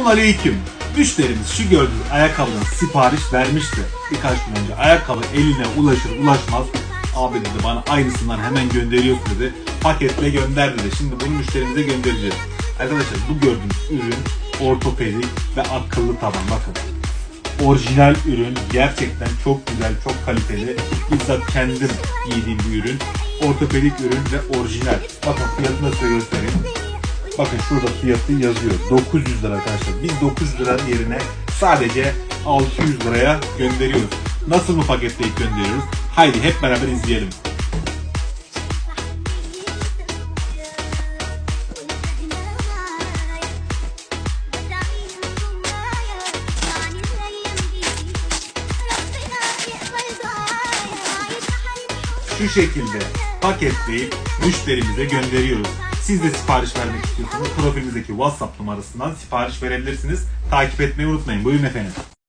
Selamun aleyküm. Müşterimiz şu gördüğünüz ayakkabıdan sipariş vermişti. Birkaç gün önce ayakkabı eline ulaşır ulaşmaz abi dedi bana aynısından hemen gönderiyorsun dedi. Paketle gönder dedi. Şimdi bunu müşterimize göndereceğiz. Arkadaşlar bu gördüğünüz ürün ortopedik ve akıllı taban bakın. Orijinal ürün gerçekten çok güzel, çok kaliteli. Bizzat kendim giydiğim bir ürün. Ortopedik ürün ve orijinal. Bakın fiyatını size göstereyim. Bakın şurada fiyatı yazıyor. 900 lira arkadaşlar. Biz 900 lira yerine sadece 600 liraya gönderiyoruz. Nasıl mı paketleyip gönderiyoruz? Haydi hep beraber izleyelim. Şu şekilde paketleyip müşterimize gönderiyoruz. Siz de sipariş vermek istiyorsanız profilimizdeki WhatsApp numarasından sipariş verebilirsiniz. Takip etmeyi unutmayın. Buyurun efendim.